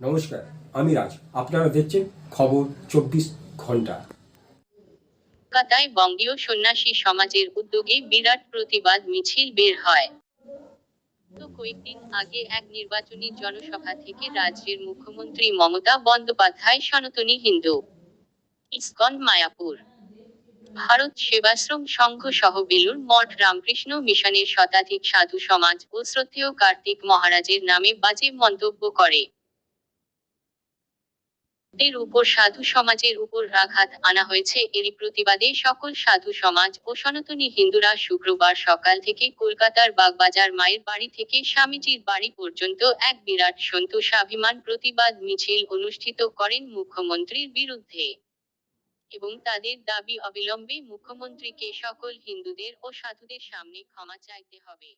নমস্কার, আমি রাজ। আপনারা দেখছেন খবর চব্বিশ ঘণ্টা। কলকাতায় বঙ্গীয় সন্ন্যাসী সমাজের উদ্যোগে বিরাট প্রতিবাদ মিছিল বের হয়। কয়েকদিন আগে এক নির্বাচনী জনসভা থেকে রাজ্যের মুখ্যমন্ত্রী মমতা বন্দ্যোপাধ্যায় সনাতনী হিন্দু। ইসকন, মায়াপুর। ভারত সেবাশ্রম সংঘ সহ বেলুর মঠ, রামকৃষ্ণ মিশনের শতাধিক সাধু সমাজ ও শ্রদ্ধেয় কার্তিক মহারাজের নামে বাজে মন্তব্য করে। এর উপর সাধু সমাজের উপর আঘাত আনা হয়েছে। এরই প্রতিবাদে সকল সাধু সমাজ ও সনাতনী হিন্দুরা শুক্রবার সকাল থেকে কলকাতার বাগবাজার মায়ের বাড়ি থেকে স্বামীজির বাড়ি পর্যন্ত এক বিরাট সন্তোষাভিমান প্রতিবাদ মিছিল অনুষ্ঠিত করেন মুখ্যমন্ত্রীর বিরুদ্ধে। এবং তাদের দাবি অবিলম্বে মুখ্যমন্ত্রীকে সকল হিন্দুদের ও সাধুদের সামনে ক্ষমা চাইতে হবে।